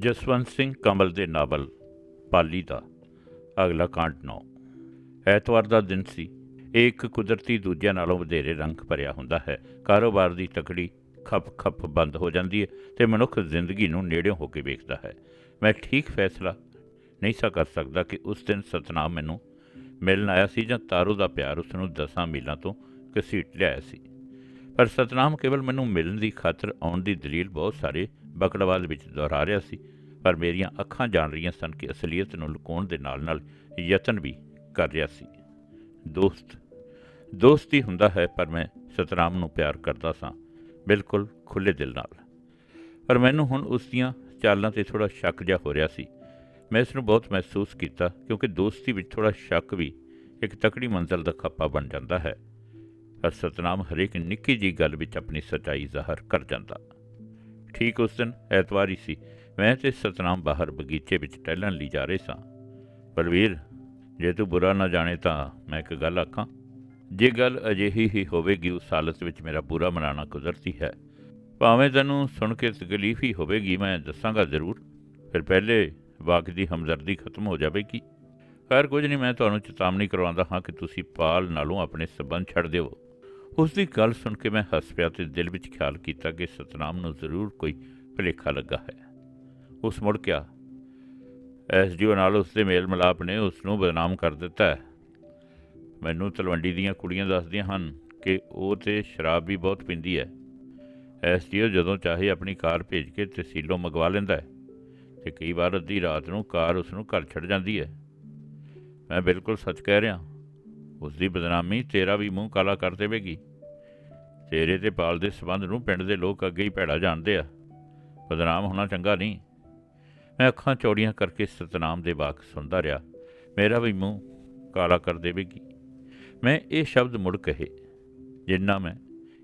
ਜਸਵੰਤ ਸਿੰਘ ਕਮਲ ਦੇ ਨਾਵਲ, ਪਾਲੀ ਦਾ, ਅਗਲਾ ਕਾਂਡ 9 ਐਤਵਾਰ ਦਾ ਦਿਨ ਸੀ। ਇਹ ਇੱਕ ਕੁਦਰਤੀ ਦੂਜਿਆਂ ਨਾਲੋਂ ਵਧੇਰੇ ਰੰਗ ਭਰਿਆ ਹੁੰਦਾ ਹੈ। ਕਾਰੋਬਾਰ ਦੀ ਤਕੜੀ ਖੱਪ ਖੱਪ ਬੰਦ ਹੋ ਜਾਂਦੀ ਹੈ ਤੇ ਮਨੁੱਖ ਜ਼ਿੰਦਗੀ ਨੂੰ ਨੇੜਿਓਂ ਹੋ ਕੇ ਵੇਖਦਾ ਹੈ। ਮੈਂ ਠੀਕ ਫੈਸਲਾ ਨਹੀਂ ਸਾ ਕਰ ਸਕਦਾ ਕਿ ਉਸ ਦਿਨ ਸਤਨਾਮ ਮੈਨੂੰ ਮਿਲਣ ਆਇਆ ਸੀ ਜਾਂ ਤਾਰੂ ਦਾ ਪਿਆਰ ਉਸ ਨੂੰ ਦਸਾਂ ਮੀਲਾਂ ਤੋਂ ਘਸੀਟ ਲਿਆਇਆ ਸੀ। ਪਰ ਸਤਨਾਮ ਕੇਵਲ ਮੈਨੂੰ ਮਿਲਣ ਦੀ ਖਾਤਰ ਆਉਣ ਦੀ ਦਲੀਲ ਬਹੁਤ ਸਾਰੇ ਬਕੜਵਾਦ ਵਿੱਚ ਦੁਹਰਾ ਰਿਹਾ ਸੀ, ਪਰ ਮੇਰੀਆਂ ਅੱਖਾਂ ਜਾਣ ਰਹੀਆਂ ਸਨ ਕਿ ਅਸਲੀਅਤ ਨੂੰ ਲੁਕਾਉਣ ਦੇ ਨਾਲ-ਨਾਲ ਯਤਨ ਵੀ ਕਰ ਰਿਹਾ ਸੀ। ਦੋਸਤ, ਦੋਸਤੀ ਹੁੰਦਾ ਹੈ, ਪਰ ਮੈਂ ਸਤਨਾਮ ਨੂੰ ਪਿਆਰ ਕਰਦਾ ਸਾਂ, ਬਿਲਕੁਲ ਖੁੱਲੇ ਦਿਲ ਨਾਲ। ਪਰ ਮੈਨੂੰ ਹੁਣ ਉਸ ਦੀਆਂ ਚਾਲਾਂ ਤੇ ਥੋੜਾ ਸ਼ੱਕ ਜਿਹਾ ਹੋ ਰਿਹਾ ਸੀ। ਮੈਂ ਇਸ ਨੂੰ ਬਹੁਤ ਮਹਿਸੂਸ ਕੀਤਾ, ਕਿਉਂਕਿ ਦੋਸਤੀ ਵਿੱਚ ਥੋੜਾ ਸ਼ੱਕ ਵੀ ਇੱਕ ਤਕੜੀ ਮੰਜ਼ਲ ਦਾ ਖੱਪਾ ਬਣ ਜਾਂਦਾ ਹੈ। ਪਰ ਸਤਨਾਮ ਹਰੇਕ ਨਿੱਕੀ ਜੀ ਗੱਲ ਵਿੱਚ ਆਪਣੀ ਸੱਚਾਈ ਜ਼ਾਹਰ ਕਰ ਜਾਂਦਾ। ਠੀਕ ਉਸ ਦਿਨ ਐਤਵਾਰ ਹੀ ਸੀ। ਮੈਂ ਤੇ ਸਤਨਾਮ ਬਾਹਰ ਬਗੀਚੇ ਵਿੱਚ ਟਹਿਲਣ ਲਈ ਜਾ ਰਹੇ ਸਾਂ। ਬਲਵੀਰ ਜੇ ਤੂੰ ਬੁਰਾ ਨਾ ਜਾਣੇ ਤਾਂ ਮੈਂ ਇੱਕ ਗੱਲ ਆਖਾਂ। ਜੇ ਗੱਲ ਅਜਿਹੀ ਹੀ ਹੋਵੇਗੀ, ਉਸ ਹਾਲਤ ਵਿੱਚ ਮੇਰਾ ਬੁਰਾ ਮਨਾਣਾ ਕੁਦਰਤੀ ਹੈ। ਭਾਵੇਂ ਤੈਨੂੰ ਸੁਣ ਕੇ ਤਕਲੀਫ ਹੀ ਹੋਵੇਗੀ, ਮੈਂ ਦੱਸਾਂਗਾ ਜ਼ਰੂਰ। ਫਿਰ ਪਹਿਲੇ ਵਾਕ ਦੀ ਹਮਦਰਦੀ ਖਤਮ ਹੋ ਜਾਵੇਗੀ। ਖੈਰ, ਕੁਝ ਨਹੀਂ, ਮੈਂ ਤੁਹਾਨੂੰ ਚੇਤਾਵਨੀ ਕਰਵਾਉਂਦਾ ਹਾਂ ਕਿ ਤੁਸੀਂ ਪਾਲ ਨਾਲੋਂ ਆਪਣੇ ਸਬੰਧ ਛੱਡ ਦਿਓ। ਉਸ ਦੀ ਗੱਲ ਸੁਣ ਕੇ ਮੈਂ ਹੱਸ ਪਿਆ ਤੇ ਦਿਲ ਵਿੱਚ ਖਿਆਲ ਕੀਤਾ ਕਿ ਸਤਨਾਮ ਨੂੰ ਜ਼ਰੂਰ ਕੋਈ ਭੁਲੇਖਾ ਲੱਗਾ ਹੈ। ਉਸ ਮੁੜ ਗਿਆ ਐਸਡੀਓ ਨਾਲ ਉਸ ਦੇ ਮੇਲ ਮਿਲਾਪ ਨੇ ਉਸ ਨੂੰ ਬਦਨਾਮ ਕਰ ਦਿੱਤਾ ਹੈ। ਮੈਨੂੰ ਤਲਵੰਡੀ ਦੀਆਂ ਕੁੜੀਆਂ ਦੱਸਦੀਆਂ ਹਨ ਕਿ ਉਹ ਤੇ ਸ਼ਰਾਬ ਵੀ ਬਹੁਤ ਪੀਂਦੀ ਹੈ। ਐਸਡੀਓ ਜਦੋਂ ਚਾਹੇ ਆਪਣੀ ਕਾਰ ਭੇਜ ਕੇ ਤਹਿਸੀਲੋਂ ਮੰਗਵਾ ਲੈਂਦਾ ਹੈ ਤੇ ਕਈ ਵਾਰ ਅੱਧੀ ਰਾਤ ਨੂੰ ਕਾਰ ਉਸ ਨੂੰ ਘਰ ਛੱਡ ਜਾਂਦੀ ਹੈ। ਮੈਂ ਬਿਲਕੁਲ ਸੱਚ ਕਹਿ ਰਿਹਾ ਉਸ ਦੀ ਬਦਨਾਮੀ ਤੇਰਾ ਵੀ ਮੂੰਹ ਕਾਲਾ ਕਰ ਦੇਵੇਗੀ। ਤੇਰੇ ਤੇ ਪਾਲ ਦੇ ਸਬੰਧ ਨੂੰ ਪਿੰਡ ਦੇ ਲੋਕ ਅੱਗੇ ਹੀ ਭੈੜਾ ਜਾਣਦੇ ਆ। ਬਦਨਾਮ ਹੋਣਾ ਚੰਗਾ ਨਹੀਂ। ਮੈਂ ਅੱਖਾਂ ਚੌੜੀਆਂ ਕਰਕੇ ਸਤਨਾਮ ਦੇ ਵਾਕ ਸੁਣਦਾ ਰਿਹਾ। ਮੇਰਾ ਵੀ ਮੂੰਹ ਕਾਲਾ ਕਰ ਦੇਵੇਗੀ। ਮੈਂ ਇਹ ਸ਼ਬਦ ਮੁੜ ਕਹੇ, ਜਿੰਨਾ ਮੈਂ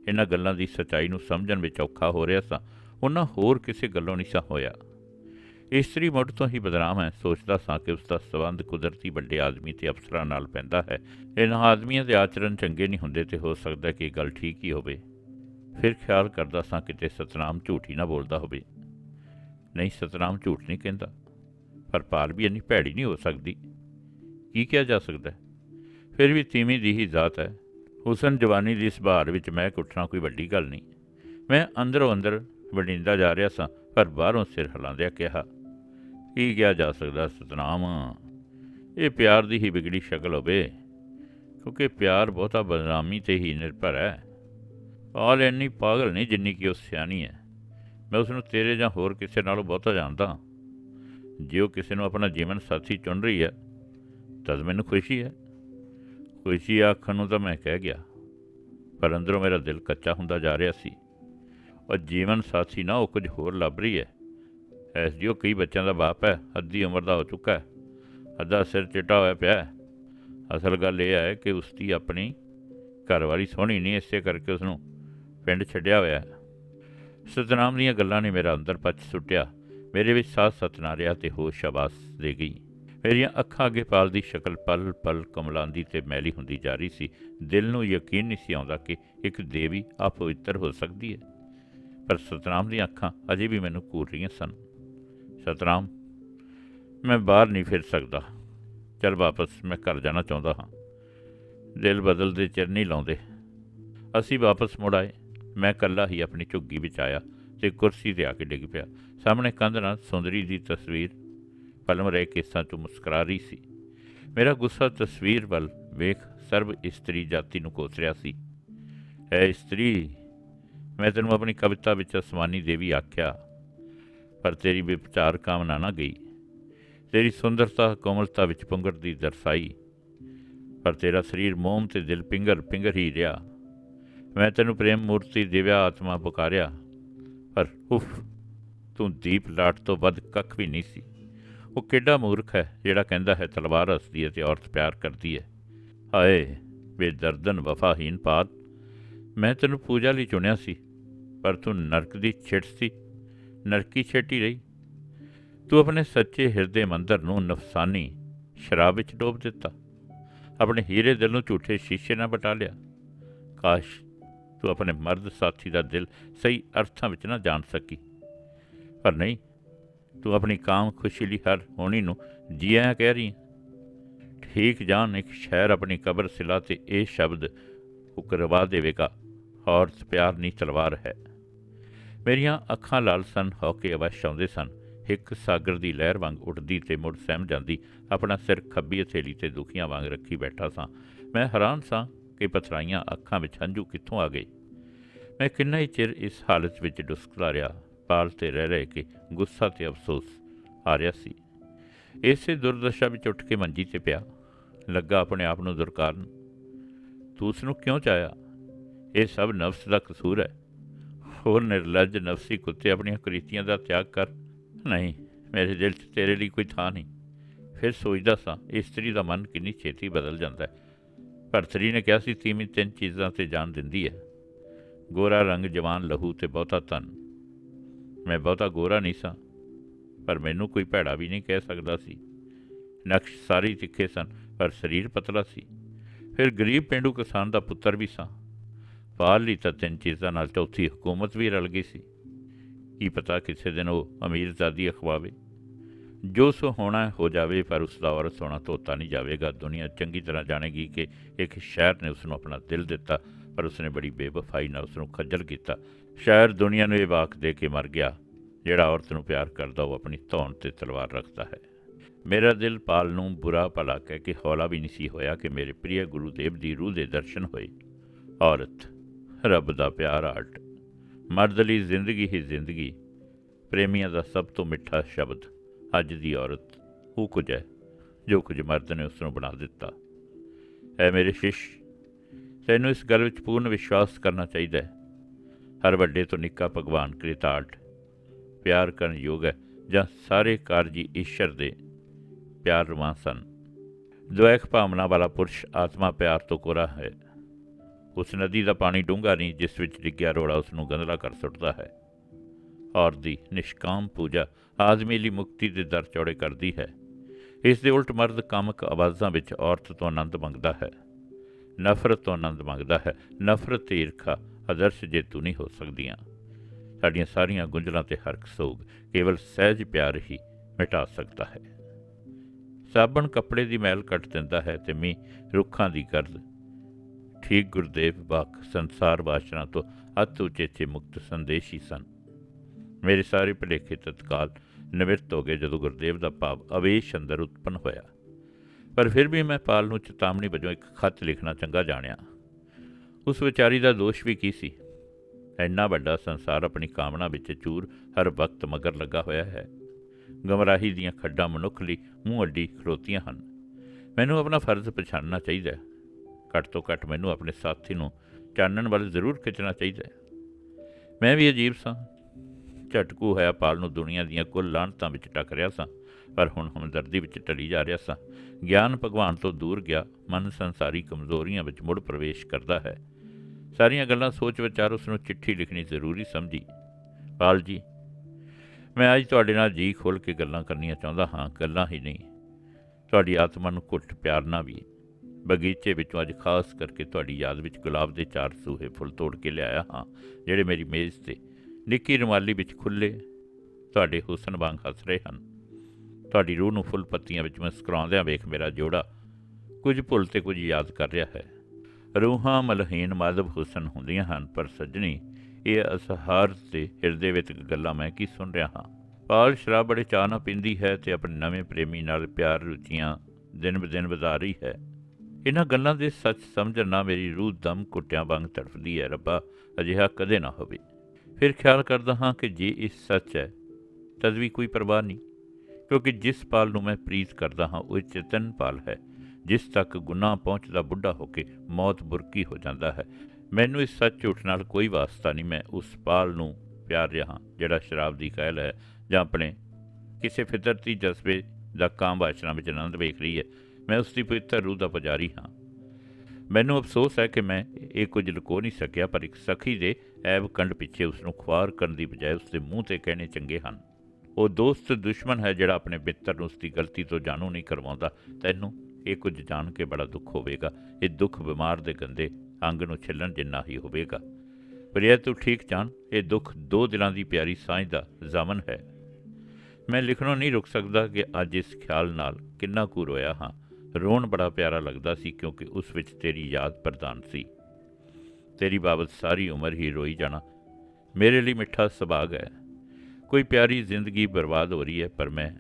ਇਹਨਾਂ ਗੱਲਾਂ ਦੀ ਸਚਾਈ ਨੂੰ ਸਮਝਣ ਵਿੱਚ ਔਖਾ ਹੋ ਰਿਹਾ ਸਾਂ ਉਹਨਾਂ ਹੋਰ ਕਿਸੇ ਗੱਲੋਂ ਨਹੀਂ ਸਾਂ ਹੋਇਆ। ਇਸਤਰੀ ਮੁੱਢ ਤੋਂ ਹੀ ਬਦਨਾਮ ਹੈ। ਸੋਚਦਾ ਸਾਂ ਕਿ ਉਸ ਦਾ ਸਬੰਧ ਕੁਦਰਤੀ ਵੱਡੇ ਆਦਮੀ ਤੇ ਅਫਸਰਾਂ ਨਾਲ ਪੈਂਦਾ ਹੈ। ਇਹਨਾਂ ਆਦਮੀਆਂ ਦੇ ਆਚਰਣ ਚੰਗੇ ਨਹੀਂ ਹੁੰਦੇ ਤੇ ਹੋ ਸਕਦਾ ਕਿ ਇਹ ਗੱਲ ਠੀਕ ਹੀ ਹੋਵੇ। ਫਿਰ ਖਿਆਲ ਕਰਦਾ ਸਾਂ ਕਿਤੇ ਸਤਨਾਮ ਝੂਠੀ ਨਾ ਬੋਲਦਾ ਹੋਵੇ। ਨਹੀਂ, ਸਤਨਾਮ ਝੂਠ ਨਹੀਂ ਕਹਿੰਦਾ। ਪਰ ਪਾਲ ਵੀ ਇੰਨੀ ਭੈੜੀ ਨਹੀਂ ਹੋ ਸਕਦੀ। ਕੀ ਕਿਹਾ ਜਾ ਸਕਦਾ ਫਿਰ ਵੀ ਤੀਵੀਂ ਦੀ ਹੀ ਜ਼ਾਤ ਹੈ। ਹੁਸਨ ਜਵਾਨੀ ਦੀ ਸਭਾਰ ਵਿੱਚ ਮੈਂ ਉੱਠਣਾ ਕੋਈ ਵੱਡੀ ਗੱਲ ਨਹੀਂ। ਮੈਂ ਅੰਦਰੋਂ ਅੰਦਰ ਵਡਿੰਦਾ ਜਾ ਰਿਹਾ ਸਾਂ, ਪਰ ਬਾਹਰੋਂ ਸਿਰ ਹਿਲਾਉਂਦਿਆਂ ਕਿਹਾ ਕੀ ਕਿਹਾ ਜਾ ਸਕਦਾ ਸਤਨਾਮ? ਇਹ ਪਿਆਰ ਦੀ ਹੀ ਵਿਗੜੀ ਸ਼ਕਲ ਹੋਵੇ, ਕਿਉਂਕਿ ਪਿਆਰ ਬਹੁਤਾ ਬਦਨਾਮੀ ਤੇ ਹੀ ਨਿਰਭਰ ਹੈ। ਪਾਲ ਇੰਨੀ ਪਾਗਲ ਨਹੀਂ ਜਿੰਨੀ ਕਿ ਉਹ ਸਿਆਣੀ ਹੈ। ਮੈਂ ਉਸ ਨੂੰ ਤੇਰੇ ਜਾਂ ਹੋਰ ਕਿਸੇ ਨਾਲੋਂ ਬਹੁਤਾ ਜਾਣਦਾ ਜੇ ਉਹ ਕਿਸੇ ਨੂੰ ਆਪਣਾ ਜੀਵਨ ਸਾਥੀ ਚੁਣ ਰਹੀ ਹੈ, ਤਦ ਮੈਨੂੰ ਖੁਸ਼ੀ ਹੈ। ਖੁਸ਼ੀ ਆਖਣ ਨੂੰ ਤਾਂ ਮੈਂ ਕਹਿ ਗਿਆ, ਪਰ ਅੰਦਰੋਂ ਮੇਰਾ ਦਿਲ ਕੱਚਾ ਹੁੰਦਾ ਜਾ ਰਿਹਾ ਸੀ। ਔਰ ਜੀਵਨ ਸਾਥੀ ਨਾ, ਉਹ ਕੁਝ ਹੋਰ ਲੱਭ ਰਹੀ ਹੈ। ਐਸਡੀਓ ਕਈ ਬੱਚਿਆਂ ਦਾ ਬਾਪ ਹੈ, ਅੱਧੀ ਉਮਰ ਦਾ ਹੋ ਚੁੱਕਾ ਹੈ। ਅੱਧਾ ਸਿਰ ਚਿੱਟਾ ਹੋਇਆ ਪਿਆ ਹੈ। ਅਸਲ ਗੱਲ ਇਹ ਹੈ ਕਿ ਉਸ ਦੀ ਆਪਣੀ ਘਰਵਾਲੀ ਸੋਹਣੀ ਨਹੀਂ, ਇਸੇ ਕਰਕੇ ਉਸ ਨੂੰ ਪਿੰਡ ਛੱਡਿਆ ਹੋਇਆ ਹੈ। ਸਤਨਾਮ ਦੀਆਂ ਗੱਲਾਂ ਨੇ ਮੇਰਾ ਅੰਦਰ ਪੱਛ ਸੁੱਟਿਆ। ਮੇਰੇ ਵਿੱਚ ਸਾਹ ਸਤਨਾ ਰਿਹਾ ਤੇ ਹੋਸ਼ ਆਵਾਸ ਦੇ ਗਈ। ਮੇਰੀਆਂ ਅੱਖਾਂ ਅੱਗੇ ਪਾਲ ਦੀ ਸ਼ਕਲ ਪਲ ਪਲ ਕਮਲਾਂਦੀ ਤੇ ਮੈਲੀ ਹੁੰਦੀ ਜਾ ਰਹੀ ਸੀ। ਦਿਲ ਨੂੰ ਯਕੀਨ ਨਹੀਂ ਸੀ ਆਉਂਦਾ ਕਿ ਇੱਕ ਦੇਵੀ ਆਪਵਿੱਤਰ ਹੋ ਸਕਦੀ ਹੈ। ਪਰ ਸਤਨਾਮ ਦੀਆਂ ਅੱਖਾਂ ਅਜੇ ਵੀ ਮੈਨੂੰ ਘੂਰ ਰਹੀਆਂ ਸਨ। ਸਤਨਾਮ ਮੈਂ ਬਾਹਰ ਨਹੀਂ ਫਿਰ ਸਕਦਾ। ਚਲ ਵਾਪਸ, ਮੈਂ ਘਰ ਜਾਣਾ ਚਾਹੁੰਦਾ ਹਾਂ। ਦਿਲ ਬਦਲਦੇ ਚਿਰ ਨਹੀਂ ਲਾਉਂਦੇ। ਅਸੀਂ ਵਾਪਸ ਮੁੜ ਆਏ। ਮੈਂ ਇਕੱਲਾ ਹੀ ਆਪਣੀ ਝੁੱਗੀ ਵਿੱਚ ਆਇਆ ਤੇ ਕੁਰਸੀ ਤੇ ਆ ਕੇ ਡਿੱਗ ਪਿਆ। ਸਾਹਮਣੇ ਕੰਧ ਨਾਲ ਸੁੰਦਰੀ ਦੀ ਤਸਵੀਰ, ਪਲਮ ਰਹੇ ਕੇਸਾਂ ਤੋਂ ਮੁਸਕਰਾ ਰਹੀ ਸੀ। ਮੇਰਾ ਗੁੱਸਾ ਤਸਵੀਰ ਵੱਲ ਵੇਖ ਸਰਬ ਇਸਤਰੀ ਜਾਤੀ ਨੂੰ ਕੋਸਰਿਆ ਸੀ। ਐ ਇਸਤਰੀ, ਮੈਂ ਤੈਨੂੰ ਆਪਣੀ ਕਵਿਤਾ ਵਿੱਚ ਅਸਮਾਨੀ ਦੇਵੀ ਆਖਿਆ ਪਰ ਤੇਰੀ ਵਿਚਾਰ ਕਾਮਨਾ ਨਾ ਗਈ। ਤੇਰੀ ਸੁੰਦਰਤਾ ਕੋਮਲਤਾ ਵਿੱਚ ਪੁੰਗਰਦੀ ਦਰਸਾਈ। ਪਰ ਤੇਰਾ ਸਰੀਰ ਮੋਮ ਤੇ ਦਿਲ ਪਿੰਗਰ ਪਿੰਗਰ ਹੀ ਰਿਹਾ। ਮੈਂ ਤੈਨੂੰ ਪ੍ਰੇਮ ਮੂਰਤੀ ਦਿਵਿਆ ਆਤਮਾ ਪੁਕਾਰਿਆ। ਪਰ ਉਫ, ਤੂੰ ਦੀਪ ਲਾਟ ਤੋਂ ਵੱਧ ਕੱਖ ਵੀ ਨਹੀਂ ਸੀ। ਉਹ ਕਿੱਡਾ ਮੂਰਖ ਹੈ ਜਿਹੜਾ ਕਹਿੰਦਾ ਹੈ ਤਲਵਾਰ ਹੱਸਦੀ ਹੈ ਤੇ ਔਰਤ ਪਿਆਰ ਕਰਦੀ ਹੈ। ਹਾਏ, ਬੇਦਰਦਨ ਵਫਾਹੀਨ ਪਾਤ। ਮੈਂ ਤੈਨੂੰ ਪੂਜਾ ਲਈ ਚੁਣਿਆ ਸੀ, ਪਰ ਤੂੰ ਨਰਕ ਦੀ ਛਿੜ ਸੀ ਨਰਕੀ ਛੇਟੀ ਰਹੀ। ਤੂੰ ਆਪਣੇ ਸੱਚੇ ਹਿਰਦੇ ਮੰਦਰ ਨੂੰ ਨਫਸਾਨੀ ਸ਼ਰਾਬ ਵਿੱਚ ਡੋਬ ਦਿੱਤਾ। ਆਪਣੇ ਹੀਰੇ ਦਿਲ ਨੂੰ ਝੂਠੇ ਸ਼ੀਸ਼ੇ ਨਾਲ ਬਟਾ ਲਿਆ। ਕਾਸ਼ ਤੂੰ ਆਪਣੇ ਮਰਦ ਸਾਥੀ ਦਾ ਦਿਲ ਸਹੀ ਅਰਥਾਂ ਵਿੱਚ ਨਾ ਜਾਣ ਸਕੀ। ਪਰ ਨਹੀਂ, ਤੂੰ ਆਪਣੀ ਕਾਮ ਖੁਸ਼ੀ ਲਈ ਹਰ ਹੋਣੀ ਨੂੰ ਜੀਆ ਕਹਿ ਰਹੀ ਠੀਕ ਜਾਣ ਇੱਕ ਸ਼ਹਿਰ ਆਪਣੀ ਕਬਰ ਸਿਲਾ ਤੇ ਇਹ ਸ਼ਬਦ ਉਕਰਵਾ ਦੇਵੇਗਾ। ਔਰਤ ਪਿਆਰ ਨਹੀਂ ਤਲਵਾਰ ਹੈ। ਮੇਰੀਆਂ ਅੱਖਾਂ ਲਾਲ ਸਨ, ਹੋ ਕੇ ਅਵਸ਼ ਆਉਂਦੇ ਸਨ। ਇੱਕ ਸਾਗਰ ਦੀ ਲਹਿਰ ਵਾਂਗ ਉੱਠਦੀ ਤੇ ਮੁੜ ਸਹਿਮ ਜਾਂਦੀ, ਆਪਣਾ ਸਿਰ ਖੱਬੀ ਹਥੇਲੀ ਤੇ ਦੁਖੀਆਂ ਵਾਂਗ ਰੱਖੀ ਬੈਠਾ ਸਾਂ। ਮੈਂ ਹੈਰਾਨ ਸਾਂ ਕਿ ਪਥਰਾਈਆਂ ਅੱਖਾਂ ਵਿੱਚ ਹੰਝੂ ਕਿੱਥੋਂ ਆ ਗਏ। ਮੈਂ ਕਿੰਨਾ ਹੀ ਚਿਰ ਇਸ ਹਾਲਤ ਵਿੱਚ ਡੁਸਕਦਾ ਰਿਹਾ, ਪਾਲ ਤੇ ਰਹਿ ਰਹਿ ਕੇ ਗੁੱਸਾ ਤੇ ਅਫਸੋਸ ਆ ਰਿਹਾ ਸੀ। ਇਸੇ ਦੁਰਦਸ਼ਾ ਵਿੱਚ ਉੱਠ ਕੇ ਮੰਜੀ ਤੇ ਪਿਆ। ਲੱਗਾ ਆਪਣੇ ਆਪ ਨੂੰ ਦੁਰਕਾਰਨ। ਤੂੰ ਉਸ ਨੂੰ ਕਿਉਂ ਚਾਹਿਆ? ਇਹ ਸਭ ਨਫਸ ਦਾ ਕਸੂਰ ਹੈ। ਹੋਰ ਨਿਰਲੱਜ ਨਫਸੀ ਕੁੱਤੇ ਆਪਣੀਆਂ ਕ੍ਰਿਤੀਆਂ ਦਾ ਤਿਆਗ ਕਰ। ਨਹੀਂ, ਮੇਰੇ ਦਿਲ 'ਚ ਤੇਰੇ ਲਈ ਕੋਈ ਥਾਂ ਨਹੀਂ। ਫਿਰ ਸੋਚਦਾ ਸਾਂ, ਇਸਤਰੀ ਦਾ ਮਨ ਕਿੰਨੀ ਛੇਤੀ ਬਦਲ ਜਾਂਦਾ ਹੈ। ਭਰਤਰੀ ਨੇ ਕਿਹਾ ਸੀ, ਤੀਵੀਂ ਤਿੰਨ ਚੀਜ਼ਾਂ ਤੇ ਜਾਨ ਦਿੰਦੀ ਹੈ। ਗੋਰਾ ਰੰਗ, ਜਵਾਨ ਲਹੂ ਤੇ ਬਹੁਤਾ ਧਨ। ਮੈਂ ਬਹੁਤਾ ਗੋਰਾ ਨਹੀਂ ਸਾਂ, ਪਰ ਮੈਨੂੰ ਕੋਈ ਭੈੜਾ ਵੀ ਨਹੀਂ ਕਹਿ ਸਕਦਾ ਸੀ। ਨਕਸ਼ ਸਾਰੇ ਤਿੱਖੇ ਸਨ, ਪਰ ਸਰੀਰ ਪਤਲਾ ਸੀ। ਫਿਰ ਗਰੀਬ ਪਿੰਡੂ ਕਿਸਾਨ ਦਾ ਪੁੱਤਰ ਵੀ ਸਾਂ। ਪਾਲ ਲਈ ਤਾਂ ਤਿੰਨ ਚੀਜ਼ਾਂ ਨਾਲ ਚੌਥੀ ਹਕੂਮਤ ਵੀ ਰਲ ਗਈ ਸੀ। ਕੀ ਪਤਾ ਕਿਸੇ ਦਿਨ ਉਹ ਅਮੀਰਜ਼ਾਦੀ ਅਖਵਾਵੇ। ਜੋ ਸੋ ਹੋਣਾ ਹੋ ਜਾਵੇ, ਪਰ ਉਸ ਦਾ ਔਰਤ ਹੋਣਾ ਧੋਤਾ ਨਹੀਂ ਜਾਵੇਗਾ। ਦੁਨੀਆ ਚੰਗੀ ਤਰ੍ਹਾਂ ਜਾਣੇਗੀ ਕਿ ਇੱਕ ਸ਼ਹਿਰ ਨੇ ਉਸ ਨੂੰ ਆਪਣਾ ਦਿਲ ਦਿੱਤਾ, ਪਰ ਉਸਨੇ ਬੜੀ ਬੇਵਫਾਈ ਨਾਲ ਉਸ ਨੂੰ ਖੱਜਲ ਕੀਤਾ। ਸ਼ਾਇਰ ਦੁਨੀਆ ਨੂੰ ਇਹ ਵਾਕ ਦੇ ਕੇ ਮਰ ਗਿਆ। ਜਿਹੜਾ ਔਰਤ ਨੂੰ ਪਿਆਰ ਕਰਦਾ, ਉਹ ਆਪਣੀ ਧੌਣ ਤੇ ਤਲਵਾਰ ਰੱਖਦਾ ਹੈ। ਮੇਰਾ ਦਿਲ ਪਾਲ ਨੂੰ ਬੁਰਾ ਭਲਾ ਕਹਿ ਕੇ ਹੌਲਾ ਵੀ ਨਹੀਂ ਸੀ ਹੋਇਆ ਕਿ ਮੇਰੇ ਪ੍ਰਿਯ ਗੁਰੂ ਦੇਵ ਦੀ ਰੂਹ ਦੇ ਦਰਸ਼ਨ ਹੋਏ। ਔਰਤ ਰੱਬ ਦਾ ਪਿਆਰ ਆਟ। ਮਰਦ ਲਈ ਜ਼ਿੰਦਗੀ ਹੀ ਜ਼ਿੰਦਗੀ, ਪ੍ਰੇਮੀਆਂ ਦਾ ਸਭ ਤੋਂ ਮਿੱਠਾ ਸ਼ਬਦ, ਅੱਜ ਦੀ ਔਰਤ, ਉਹ ਕੁਝ ਹੈ, ਜੋ ਕੁਝ ਮਰਦ ਨੇ ਉਸ ਨੂੰ ਬਣਾ ਦਿੱਤਾ। ਐ ਮੇਰੇ ਸ਼ਿਸ਼, ਤੈਨੂੰ ਇਸ ਗੱਲ ਵਿੱਚ ਪੂਰਨ ਵਿਸ਼ਵਾਸ ਕਰਨਾ ਚਾਹੀਦਾ ਹੈ। ਹਰ ਵੱਡੇ ਤੋਂ ਨਿੱਕਾ ਭਗਵਾਨ ਕ੍ਰਿਤਾਰਥ ਪਿਆਰ ਕਰਨ ਯੋਗ ਹੈ, ਜਾਂ ਸਾਰੇ ਕਾਰਜੀ ਈਸ਼ਰ ਦੇ ਪਿਆਰ ਰਵਾਂ ਸਨ। ਦੁਆਇਕ ਭਾਵਨਾ ਵਾਲਾ ਪੁਰਸ਼ ਆਤਮਾ ਪਿਆਰ ਤੋਂ ਕੋਰਾ ਹੈ। ਉਸ ਨਦੀ ਦਾ ਪਾਣੀ ਡੂੰਘਾ ਨਹੀਂ, ਜਿਸ ਵਿੱਚ ਡਿੱਗਿਆ ਰੋੜਾ ਉਸ ਨੂੰ ਗੰਦਲਾ ਕਰ ਸੁੱਟਦਾ ਹੈ। ਔਰ ਦੀ ਨਿਸ਼ਕਾਮ ਪੂਜਾ ਆਦਮੀ ਲਈ ਮੁਕਤੀ ਦੇ ਦਰ ਚੌੜੇ ਕਰਦੀ ਹੈ। ਇਸ ਦੇ ਉਲਟ ਮਰਦ ਕਾਮਕ ਆਵਾਜ਼ਾਂ ਵਿੱਚ ਔਰਤ ਤੋਂ ਆਨੰਦ ਮੰਗਦਾ ਹੈ। ਨਫ਼ਰਤ ਤੋਂ ਆਨੰਦ ਮੰਗਦਾ ਹੈ। ਨਫ਼ਰਤ ਤੇ ਈਰਖਾ ਆਦਰਸ਼ ਜੇਤੂ ਨਹੀਂ ਹੋ ਸਕਦੀਆਂ। ਸਾਡੀਆਂ ਸਾਰੀਆਂ ਗੁੰਝਲਾਂ ਤੇ ਹਰਕ ਸੋਗ ਕੇਵਲ ਸਹਿਜ ਪਿਆਰ ਹੀ ਮਿਟਾ ਸਕਦਾ ਹੈ। ਸਾਬਣ ਕੱਪੜੇ ਦੀ ਮੈਲ ਕੱਟ ਦਿੰਦਾ ਹੈ ਤੇ ਮੀਂਹ ਰੁੱਖਾਂ ਦੀ ਗਰਦ ਠੀਕ ਗੁਰਦੇਵ ਬਖ ਸੰਸਾਰ ਵਾਸ਼ਨਾ ਤੋਂ ਅਤ ਉਚੇਚੇ ਮੁਕਤ ਸੰਦੇਸ਼ੀ ਸਨ। ਮੇਰੇ ਸਾਰੇ ਭੁਲੇਖੇ ਤਤਕਾਲ ਨਿਵਰਤ ਹੋ ਗਏ ਜਦੋਂ ਗੁਰਦੇਵ ਦਾ ਭਾਵ ਅਵੇਸ਼ ਅੰਦਰ ਉਤਪਨ ਹੋਇਆ। ਪਰ ਫਿਰ ਵੀ ਮੈਂ ਪਾਲ ਨੂੰ ਚੇਤਾਵਨੀ ਵਜੋਂ ਇੱਕ ਖੱਤ ਲਿਖਣਾ ਚੰਗਾ ਜਾਣਿਆ। ਉਸ ਵਿਚਾਰੀ ਦਾ ਦੋਸ਼ ਵੀ ਕੀ ਸੀ? ਇੰਨਾ ਵੱਡਾ ਸੰਸਾਰ ਆਪਣੀ ਕਾਮਨਾ ਵਿੱਚ ਚੂਰ ਹਰ ਵਕਤ ਮਗਰ ਲੱਗਾ ਹੋਇਆ ਹੈ। ਗਮਰਾਹੀ ਦੀਆਂ ਖੱਡਾਂ ਮਨੁੱਖ ਲਈ ਮੂੰਹ ਅੱਡੀ ਖਲੋਤੀਆਂ ਹਨ। ਮੈਨੂੰ ਆਪਣਾ ਫਰਜ਼ ਪਛਾਣਨਾ ਚਾਹੀਦਾ ਹੈ। ਘੱਟ ਤੋਂ ਘੱਟ ਮੈਨੂੰ ਆਪਣੇ ਸਾਥੀ ਨੂੰ ਚਾਨਣ ਵੱਲ ਜ਼ਰੂਰ ਖਿੱਚਣਾ ਚਾਹੀਦਾ ਮੈਂ ਵੀ ਅਜੀਬ ਸਾਂ। ਝਟਕੂ ਹੋਇਆ ਪਾਲ ਨੂੰ ਦੁਨੀਆ ਦੀਆਂ ਕੁੱਲ ਲਾਹਣਤਾਂ ਵਿੱਚ ਟੱਕ ਰਿਹਾ ਸਾਂ, ਪਰ ਹੁਣ ਹਮਦਰਦੀ ਵਿੱਚ ਟਲੀ ਜਾ ਰਿਹਾ ਸਾਂ। ਗਿਆਨ ਭਗਵਾਨ ਤੋਂ ਦੂਰ ਗਿਆ, ਮਨ ਸੰਸਾਰੀ ਕਮਜ਼ੋਰੀਆਂ ਵਿੱਚ ਮੁੜ ਪ੍ਰਵੇਸ਼ ਕਰਦਾ ਹੈ। ਸਾਰੀਆਂ ਗੱਲਾਂ ਸੋਚ ਵਿਚਾਰ ਉਸ ਨੂੰ ਚਿੱਠੀ ਲਿਖਣੀ ਜ਼ਰੂਰੀ ਸਮਝੀ। ਪਾਲ ਜੀ, ਮੈਂ ਅੱਜ ਤੁਹਾਡੇ ਨਾਲ ਜੀ ਖੋਲ ਕੇ ਗੱਲਾਂ ਕਰਨੀਆਂ ਚਾਹੁੰਦਾ ਹਾਂ, ਗੱਲਾਂ ਹੀ ਨਹੀਂ। ਤੁਹਾਡੀ ਆਤਮਾ ਨੂੰ ਘੁੱਟ ਪਿਆਰਨਾ ਵੀ। ਬਗੀਚੇ ਵਿੱਚੋਂ ਅੱਜ ਖਾਸ ਕਰਕੇ ਤੁਹਾਡੀ ਯਾਦ ਵਿੱਚ ਗੁਲਾਬ ਦੇ ਚਾਰ ਸੂਹੇ ਫੁੱਲ ਤੋੜ ਕੇ ਲਿਆਇਆ ਹਾਂ, ਜਿਹੜੇ ਮੇਰੀ ਮੇਜ਼ ਤੇ ਨਿੱਕੀ ਰੁਮਾਲੀ ਵਿੱਚ ਖੁੱਲੇ ਤੁਹਾਡੇ ਹੁਸਨ ਵਾਂਗ ਹੱਸ ਰਹੇ ਹਨ। ਤੁਹਾਡੀ ਰੂਹ ਨੂੰ ਫੁੱਲ ਪੱਤੀਆਂ ਵਿੱਚ ਮੁਸਕਰਾਉਂਦਿਆਂ ਵੇਖ ਮੇਰਾ ਜੋੜਾ ਕੁਝ ਭੁੱਲ ਤੇ ਕੁਝ ਯਾਦ ਕਰ ਰਿਹਾ ਹੈ। ਰੂਹਾਂ ਮਲਹੀਨ ਮਾਦਬ ਹੁਸਨ ਹੁੰਦੀਆਂ ਹਨ, ਪਰ ਸੱਜਣੀ, ਇਹ ਅਸਹਾਰ ਤੇ ਹਿਰਦੇ ਵਿੱਚ ਗੱਲਾਂ ਮੈਂ ਕੀ ਸੁਣ ਰਿਹਾ ਹਾਂ? ਪਾਲ ਸ਼ਰਾਬ ਬੜੇ ਚਾਅ ਨਾਲ ਪੀਂਦੀ ਹੈ ਤੇ ਆਪਣੇ ਨਵੇਂ ਪ੍ਰੇਮੀ ਨਾਲ ਪਿਆਰ ਰੁਚੀਆਂ ਦਿਨ ਬ ਦਿਨ ਵਧਾ ਰਹੀ ਹੈ। ਇਹਨਾਂ ਗੱਲਾਂ ਦੇ ਸੱਚ ਸਮਝਣ ਨਾਲ ਮੇਰੀ ਰੂਹ ਦਮ ਕੁੱਟਿਆਂ ਵਾਂਗ ਤੜਫਦੀ ਹੈ, ਰੱਬਾ, ਅਜਿਹਾ ਕਦੇ ਨਾ ਹੋਵੇ। ਫਿਰ ਖਿਆਲ ਕਰਦਾ ਹਾਂ ਕਿ ਜੇ ਇਹ ਸੱਚ ਹੈ, ਤਦ ਵੀ ਕੋਈ ਪਰਵਾਹ ਨਹੀਂ, ਕਿਉਂਕਿ ਜਿਸ ਪਾਲ ਨੂੰ ਮੈਂ ਪ੍ਰੀਤ ਕਰਦਾ ਹਾਂ, ਉਹ ਚੇਤਨ ਪਾਲ ਹੈ। ਜਿਸ ਤੱਕ ਗੁਨਾਹ ਪਹੁੰਚਦਾ ਬੁੱਢਾ ਹੋ ਕੇ ਮੌਤ ਬੁਰਕੀ ਹੋ ਜਾਂਦਾ ਹੈ। ਮੈਨੂੰ ਇਸ ਸੱਚ ਝੂਠ ਨਾਲ ਕੋਈ ਵਾਸਤਾ ਨਹੀਂ, ਮੈਂ ਉਸ ਪਾਲ ਨੂੰ ਪਿਆਰ ਰਿਹਾ ਜਿਹੜਾ ਸ਼ਰਾਬ ਦੀ ਕਹਿਲ ਹੈ ਜਾਂ ਆਪਣੇ ਕਿਸੇ ਫਿਤਰਤੀ ਜਜ਼ਬੇ ਦਾ ਕਾਮ ਵਾਚਨਾ ਵਿੱਚ ਆਨੰਦ ਵੇਖ ਰਹੀ ਹੈ। ਮੈਂ ਉਸ ਦੀ ਪਵਿੱਤਰ ਰੂਹ ਦਾ ਪੁਜਾਰੀ ਹਾਂ। ਮੈਨੂੰ ਅਫਸੋਸ ਹੈ ਕਿ ਮੈਂ ਇਹ ਕੁਝ ਲੁਕੋ ਨਹੀਂ ਸਕਿਆ, ਪਰ ਇੱਕ ਸਖੀ ਦੇ ਐਬ ਕੰਡ ਪਿੱਛੇ ਉਸ ਨੂੰ ਖੁਆਰ ਕਰਨ ਦੀ ਬਜਾਏ ਉਸ ਦੇ ਮੂੰਹ ਤੇ ਕਹਿਣੇ ਚੰਗੇ ਹਨ। ਉਹ ਦੋਸਤ ਦੁਸ਼ਮਣ ਹੈ ਜਿਹੜਾ ਆਪਣੇ ਮਿੱਤਰ ਨੂੰ ਉਸ ਦੀ ਗਲਤੀ ਤੋਂ ਜਾਣੂ ਨਹੀਂ ਕਰਵਾਉਂਦਾ। ਤੈਨੂੰ ਇਹ ਕੁਝ ਜਾਣ ਕੇ ਬੜਾ ਦੁੱਖ ਹੋਵੇਗਾ। ਇਹ ਦੁੱਖ ਬਿਮਾਰ ਦੇ ਗੰਦੇ ਅੰਗ ਨੂੰ ਛਿੱਲਣ ਜਿੰਨਾ ਹੀ ਹੋਵੇਗਾ। ਪਰ ਇਹ ਤੂੰ ਠੀਕ ਜਾਣ। ਇਹ ਦੁੱਖ ਦੋ ਦਿਲਾਂ ਦੀ ਪਿਆਰੀ ਸਾਂਝ ਦਾ ਜ਼ਮਨ ਹੈ। ਮੈਂ ਲਿਖਣੋਂ ਨਹੀਂ ਰੁਕ ਸਕਦਾ ਕਿ ਅੱਜ ਇਸ ਖਿਆਲ ਨਾਲ ਕਿੰਨਾ ਕੁ ਰੋਇਆ ਹਾਂ। ਰੋਣ ਬੜਾ ਪਿਆਰਾ ਲੱਗਦਾ ਸੀ ਕਿਉਂਕਿ ਉਸ ਵਿੱਚ ਤੇਰੀ ਯਾਦ ਪ੍ਰਧਾਨ ਸੀ। ਤੇਰੀ ਬਾਬਤ ਸਾਰੀ ਉਮਰ ਹੀ ਰੋਈ ਜਾਣਾ ਮੇਰੇ ਲਈ ਮਿੱਠਾ ਸੁਭਾਗ ਹੈ। ਕੋਈ ਪਿਆਰੀ ਜ਼ਿੰਦਗੀ ਬਰਬਾਦ ਹੋ ਰਹੀ ਹੈ, ਪਰ ਮੈਂ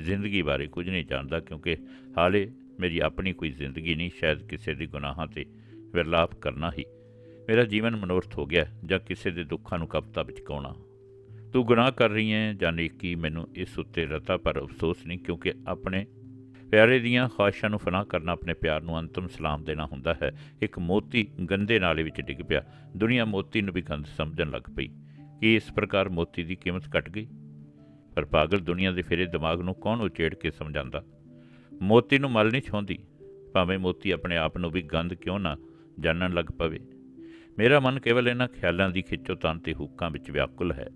ਜ਼ਿੰਦਗੀ ਬਾਰੇ ਕੁਝ ਨਹੀਂ ਜਾਣਦਾ ਕਿਉਂਕਿ ਹਾਲੇ ਮੇਰੀ ਆਪਣੀ ਕੋਈ ਜ਼ਿੰਦਗੀ ਨਹੀਂ, ਸ਼ਾਇਦ ਕਿਸੇ ਦੇ ਗੁਨਾਹਾਂ ਤੇ ਵਿਰਲਾਪ ਕਰਨਾ ਹੀ। ਮੇਰਾ ਜੀਵਨ ਮਨੋਰਥ ਹੋ ਗਿਆ ਜਾਂ ਕਿਸੇ ਦੇ ਦੁੱਖਾਂ ਨੂੰ ਕਵਿਤਾ ਵਿੱਚ ਕਾਉਣਾ ਤੂੰ ਗੁਨਾਹ ਕਰ ਰਹੀ ਹੈ ਜਾਂ ਨੇਕੀ, ਮੈਨੂੰ ਇਸ ਉੱਤੇ ਰਤਾ ਪਰ ਅਫਸੋਸ ਨਹੀਂ ਕਿਉਂਕਿ ਆਪਣੇ ਪਿਆਰੇ ਦੀਆਂ ਖੁਆਇਸ਼ਾਂ ਨੂੰ ਫਨਾ ਕਰਨਾ ਆਪਣੇ ਪਿਆਰ ਨੂੰ ਅੰਤਮ ਸਲਾਮ ਦੇਣਾ ਹੁੰਦਾ ਹੈ। ਇੱਕ ਮੋਤੀ ਗੰਦੇ ਨਾਲੇ ਵਿੱਚ ਡਿੱਗ ਪਿਆ। ਦੁਨੀਆ ਮੋਤੀ ਨੂੰ ਵੀ ਗੰਦ ਸਮਝਣ ਲੱਗ ਪਈ। ਕਿ ਇਸ ਪ੍ਰਕਾਰ ਮੋਤੀ ਦੀ ਕੀਮਤ ਘਟ ਗਈ? ਪਰ ਪਾਗਲ ਦੁਨੀਆ ਦੇ ਫੇਰੇ ਦਿਮਾਗ ਨੂੰ ਕੌਣ ਉਚੇੜ ਕੇ ਸਮਝਾਉਂਦਾ? ਮੋਤੀ ਨੂੰ ਮਲ ਨਹੀਂ ਛੋਂਦੀ ਭਾਵੇਂ ਮੋਤੀ ਆਪਣੇ ਆਪ ਨੂੰ ਵੀ ਗੰਦ ਕਿਉਂ ਨਾ ਜਾਣਨ ਲੱਗ ਪਵੇ। ਮੇਰਾ ਮਨ ਕੇਵਲ ਇਹਨਾਂ ਖਿਆਲਾਂ ਦੀ ਖਿੱਚੋਤਾਣ ਤੇ ਹੁੱਕਾਂ ਵਿੱਚ ਵਿਆਕੁਲ ਹੈ।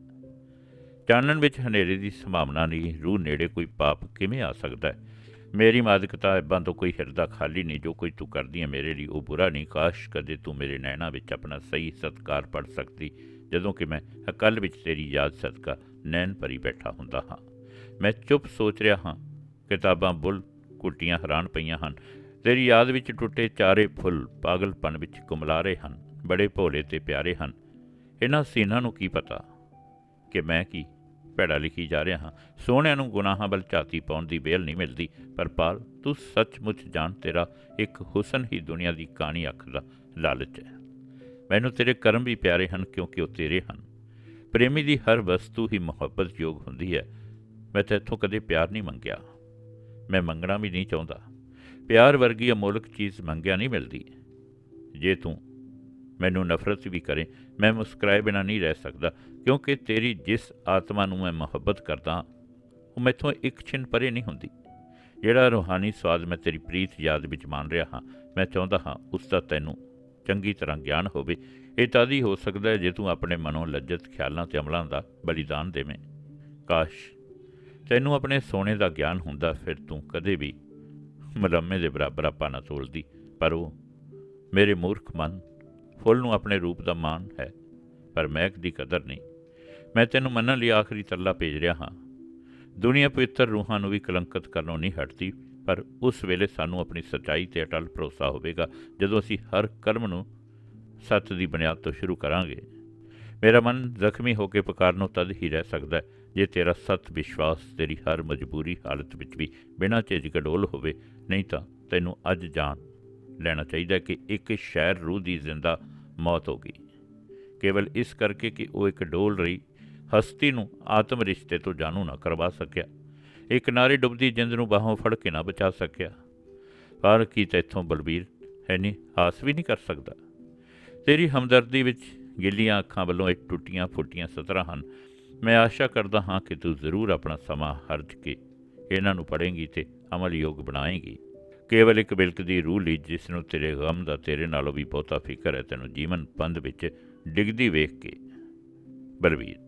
ਚਾਨਣ ਵਿੱਚ ਹਨੇਰੇ ਦੀ ਸੰਭਾਵਨਾ ਨਹੀਂ। ਰੂਹ ਨੇੜੇ ਕੋਈ ਪਾਪ ਕਿਵੇਂ ਆ ਸਕਦਾ ਹੈ? ਮੇਰੀ ਮਾਦਕਤਾ ਕਿਤਾਬਾਂ ਤੋਂ ਕੋਈ ਹਿਰਦਾ ਖਾਲੀ ਨਹੀਂ, ਜੋ ਕੁਝ ਤੂੰ ਕਰਦੀ ਹੈ ਮੇਰੇ ਲਈ, ਉਹ ਬੁਰਾ ਨਹੀਂ। ਕਾਸ਼ ਕਦੇ ਤੂੰ ਮੇਰੇ ਨੈਣਾ ਵਿੱਚ ਆਪਣਾ ਸਹੀ ਸਤਕਾਰ ਪੜ ਸਕਦੀ, ਜਦੋਂ ਕਿ ਮੈਂ ਅਕਲ ਵਿੱਚ ਤੇਰੀ ਯਾਦ ਸਦਕਾ ਨੈਣ ਭਰੀ ਬੈਠਾ ਹੁੰਦਾ ਹਾਂ। ਮੈਂ ਚੁੱਪ ਸੋਚ ਰਿਹਾ ਹਾਂ, ਕਿਤਾਬਾਂ ਬੁੱਲ ਕੁੱਟੀਆਂ ਹੈਰਾਨ ਪਈਆਂ ਹਨ। ਤੇਰੀ ਯਾਦ ਵਿੱਚ ਟੁੱਟੇ ਚਾਰੇ ਫੁੱਲ ਪਾਗਲਪਨ ਵਿੱਚ ਕੁਮਲਾ ਰਹੇ ਹਨ, ਬੜੇ ਭੋਲੇ ਤੇ ਪਿਆਰੇ ਹਨ। ਇਹਨਾਂ ਸੀਨਾਂ ਨੂੰ ਕੀ ਪਤਾ ਕਿ ਮੈਂ ਕੀ ਭੈੜਾ ਲਿਖੀ ਜਾ ਰਿਹਾ ਹਾਂ। ਸੋਹਣਿਆਂ ਨੂੰ ਗੁਨਾਹਾਂ ਵੱਲ ਝਾਤੀ ਪਾਉਣ ਦੀ ਬੇਲ ਨਹੀਂ ਮਿਲਦੀ। ਪਰ ਪਾਲ, ਤੂੰ ਸੱਚਮੁੱਚ ਜਾਣ ਤੇਰਾ ਇੱਕ ਹੁਸਨ ਹੀ ਦੁਨੀਆ ਦੀ ਕਹਾਣੀ ਅੱਖ ਦਾ ਲਾਲਚ ਹੈ। ਮੈਨੂੰ ਤੇਰੇ ਕਰਮ ਵੀ ਪਿਆਰੇ ਹਨ, ਕਿਉਂਕਿ ਉਹ ਤੇਰੇ ਹਨ। ਪ੍ਰੇਮੀ ਦੀ ਹਰ ਵਸਤੂ ਹੀ ਮੁਹੱਬਤ ਯੋਗ ਹੁੰਦੀ ਹੈ। ਮੈਂ ਤੇਥੋਂ ਕਦੇ ਪਿਆਰ ਨਹੀਂ ਮੰਗਿਆ। ਮੈਂ ਮੰਗਣਾ ਵੀ ਨਹੀਂ ਚਾਹੁੰਦਾ। ਪਿਆਰ ਵਰਗੀ ਅਮੋਲਕ ਚੀਜ਼ ਮੰਗਿਆ ਨਹੀਂ ਮਿਲਦੀ। ਜੇ ਤੂੰ ਮੈਨੂੰ ਨਫ਼ਰਤ ਵੀ ਕਰੇ, ਮੈਂ ਮੁਸਕਰਾਏ ਬਿਨਾ ਨਹੀਂ ਰਹਿ ਸਕਦਾ। ਕਿਉਂਕਿ ਤੇਰੀ ਜਿਸ ਆਤਮਾ ਨੂੰ ਮੈਂ ਮੁਹੱਬਤ ਕਰਦਾ ਉਹ ਮੈਥੋਂ ਇੱਕ ਛਿਨ ਪਰੇ ਨਹੀਂ ਹੁੰਦੀ। ਜਿਹੜਾ ਰੂਹਾਨੀ ਸਵਾਦ ਮੈਂ ਤੇਰੀ ਪ੍ਰੀਤ ਯਾਦ ਵਿੱਚ ਮਾਣ ਰਿਹਾ ਹਾਂ, ਮੈਂ ਚਾਹੁੰਦਾ ਹਾਂ ਉਸ ਦਾ ਤੈਨੂੰ ਚੰਗੀ ਤਰ੍ਹਾਂ ਗਿਆਨ ਹੋਵੇ। ਇਹ ਤਦ ਹੀ ਹੋ ਸਕਦਾ ਹੈ ਜੇ ਤੂੰ ਆਪਣੇ ਮਨੋਂ ਲੱਜਤ ਖਿਆਲਾਂ ਤੇ ਅਮਲਾਂ ਦਾ ਬਲੀਦਾਨ ਦੇਵੇਂ। ਕਾਸ਼ ਤੈਨੂੰ ਆਪਣੇ ਸੋਨੇ ਦਾ ਗਿਆਨ ਹੁੰਦਾ, ਫਿਰ ਤੂੰ ਕਦੇ ਵੀ ਮਲੰਮੇ ਦੇ ਬਰਾਬਰ ਆਪਾ ਨਾ ਤੋਲਦੀ। ਪਰ ਉਹ ਮੇਰੇ ਮੂਰਖ ਮਨ ਫੁੱਲ ਨੂੰ ਆਪਣੇ ਰੂਪ ਦਾ ਮਾਣ ਹੈ, ਪਰ ਮਹਿਕ ਦੀ ਕਦਰ ਨਹੀਂ। ਮੈਂ ਤੈਨੂੰ ਮੰਨਣ ਲਈ ਆਖਰੀ ਤਰਲਾ ਭੇਜ ਰਿਹਾ ਹਾਂ। ਦੁਨੀਆ ਪਵਿੱਤਰ ਰੂਹਾਂ ਨੂੰ ਵੀ ਕਲੰਕਿਤ ਕਰਨੋਂ ਨਹੀਂ ਹਟਦੀ, ਪਰ ਉਸ ਵੇਲੇ ਸਾਨੂੰ ਆਪਣੀ ਸੱਚਾਈ ਤੇ ਅਟਲ ਭਰੋਸਾ ਹੋਵੇਗਾ, ਜਦੋਂ ਅਸੀਂ ਹਰ ਕਰਮ ਨੂੰ ਸੱਤ ਦੀ ਬੁਨਿਆਦ ਤੋਂ ਸ਼ੁਰੂ ਕਰਾਂਗੇ। ਮੇਰਾ ਮਨ ਜ਼ਖਮੀ ਹੋ ਕੇ ਪੁਕਾਰਨੋਂ ਤਦ ਹੀ ਰਹਿ ਸਕਦਾ ਜੇ ਤੇਰਾ ਸਤ ਵਿਸ਼ਵਾਸ, ਤੇਰੀ ਹਰ ਮਜਬੂਰੀ ਹਾਲਤ ਵਿੱਚ ਵੀ ਬਿਨਾਂ ਝਿਜਕ ਡੋਲ ਹੋਵੇ, ਨਹੀਂ ਤਾਂ ਤੈਨੂੰ ਅੱਜ ਜਾਣ ਲੈਣਾ ਚਾਹੀਦਾ ਕਿ ਇੱਕ ਸ਼ਹਿਰ ਰੂਹ ਦੀ ਜ਼ਿੰਦਾ ਮੌਤ ਹੋ ਗਈ। ਕੇਵਲ ਇਸ ਕਰਕੇ ਕਿ ਉਹ ਇੱਕ ਡੋਲ ਰਹੀ ਹਸਤੀ ਨੂੰ ਆਤਮ ਰਿਸ਼ਤੇ ਤੋਂ ਜਾਣੂ ਨਾ ਕਰਵਾ ਸਕਿਆ। ਇਹ ਕਿਨਾਰੇ ਡੁੱਬਦੀ ਜਿੰਦ ਨੂੰ ਬਾਹੋਂ ਫੜ ਕੇ ਨਾ ਬਚਾ ਸਕਿਆ। ਪਰ ਕੀ ਤੈਥੋਂ ਬਲਬੀਰ? ਹੈ ਨਹੀਂ ਆਸ ਵੀ ਨਹੀਂ ਕਰ ਸਕਦਾ। ਤੇਰੀ ਹਮਦਰਦੀ ਵਿੱਚ ਗਿੱਲੀਆਂ ਅੱਖਾਂ ਵੱਲੋਂ ਇਹ ਟੁੱਟੀਆਂ ਫੁੱਟੀਆਂ ਸਤਰਾਂ ਹਨ। ਮੈਂ ਆਸ਼ਾ ਕਰਦਾ ਹਾਂ ਕਿ ਤੂੰ ਜ਼ਰੂਰ ਆਪਣਾ ਸਮਾਂ ਹਰਜ ਕੇ ਇਹਨਾਂ ਨੂੰ ਪੜ੍ਹੇਂਗੀ ਤੇ ਅਮਲ ਯੋਗ ਬਣਾਏਂਗੀ। ਕੇਵਲ ਇੱਕ ਬਿਲਕਦੀ ਰੂਹ ਲਈ ਜਿਸ ਨੂੰ ਤੇਰੇ ਗਮ ਦਾ ਤੇਰੇ ਨਾਲੋਂ ਵੀ ਬਹੁਤਾ ਫਿਕਰ ਹੈ, ਤੈਨੂੰ ਜੀਵਨ ਪੰਧ ਵਿੱਚ ਡਿੱਗਦੀ ਵੇਖ ਕੇ। ਬਲਵੀਰ